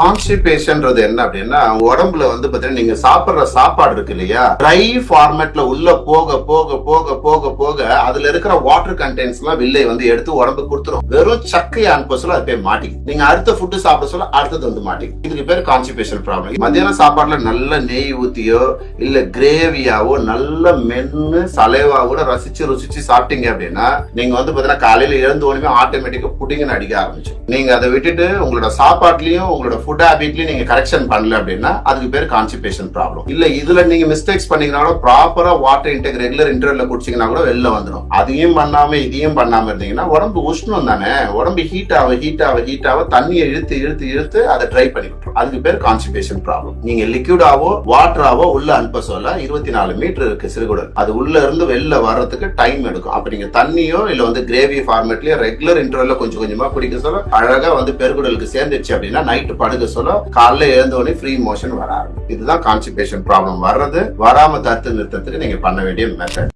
கான்ஸ்டிபேஷன்ன்றது என்ன அப்படின்னா உடம்புல வந்து பாத்தீங்கன்னா நீங்க சாப்பிடுற சாப்பாடு இருக்கு இல்லையா? ட்ரை ஃபார்மேட்ல உள்ள போக போக போக போக போக அதுல இருக்கிற வாட்டர் கண்டென்ட்ஸ் எல்லாம் வில்லை வந்து எடுத்து உடம்பு கொடுத்துரும். வெறும் சக்கையை அனுப்ப சொல்ல அது போய் மாட்டிக்கும். நீங்க அடுத்த ஃபுட்டு சாப்பிட சொல்ல அடுத்தது வந்து மாட்டிக்கும். இதுக்கு பேர் கான்ஸ்டிபேஷன் ப்ராப்ளம் மத்தியான சாப்பாடுல நல்ல நெய் ஊத்தியோ இல்ல கிரேவியாவோ நல்ல மென்னு சலைவா கூட ரசிச்சு ருசிச்சு சாப்பிட்டீங்க அப்படின்னா நீங்க வந்து பாத்தீங்கன்னா காலையில எழுந்த உடனே ஆட்டோமேட்டிக்கா புட்டிங்கன்னு அடிக்க ஆரம்பிச்சு நீங்க அதை விட்டுட்டு உங்களோட சாப்பாட்லயும் உங்களோட ஃபுட் ஹேபிட்லயும் நீங்க கரெக்ஷன் பண்ணல அப்படின்னா அதுக்கு பேர் கான்ஸ்டிபேஷன் ப்ராப்ளம் இல்ல இதுல நீங்க மிஸ்டேக்ஸ் பண்ணீங்கனாலும் ப்ராப்பரா வாட்டர் இன்டேக் ரெகுலர் இன்டர்வல்ல குடிச்சீங்கன்னா கூட வெளில வந்துடும். அதையும் பண்ணாம இதையும் பண்ணாம இருந்தீங்கன்னா உடம்பு உஷ்ணம் தானே? உடம்பு ஹீட் ஆக ஹீட் ஆக ஹீட் ஆக தண்ணியை இழுத்து இழுத்து இழுத்து அதை ட்ரை பண்ணி விட்டுரும். அதுக்கு பேர் கான்ஸ்டிபேஷன் ப்ராப்ளம் நீங்க லிக்விடாவோ வாட்டராவோ உள்ள அனுப்ப சொல்ல இருபத்தி நாலு மீட்டர் இருக்கு சிறுகுடல். அது உள்ள இருந்து வெளில வர்றதுக்கு டைம் எடுக்கும். அப்ப நீங்க தண்ணியோ இல்ல வந்து கிரேவி ஃபார்மேட்லயோ ரெகுலர் இன்டர்வல்ல கொஞ்சம் கொஞ்சமா குடிக்க சொல்ல அழகா வந்து பெருகுடலுக்கு சேர்ந்துச்சு அப்படின்னா நைட்டு படுக்க சொல்ல காலைல எழுந்த உடனே ஃப்ரீ மோஷன் வர ஆரம்பிக்கும் இதுதான் கான்ஸ்டிபேஷன் ப்ராப்ளம் வர்றது வராம தடுத்து நிறுத்தத்துக்கு நீங்க பண்ண வேண்டிய மெத்தட்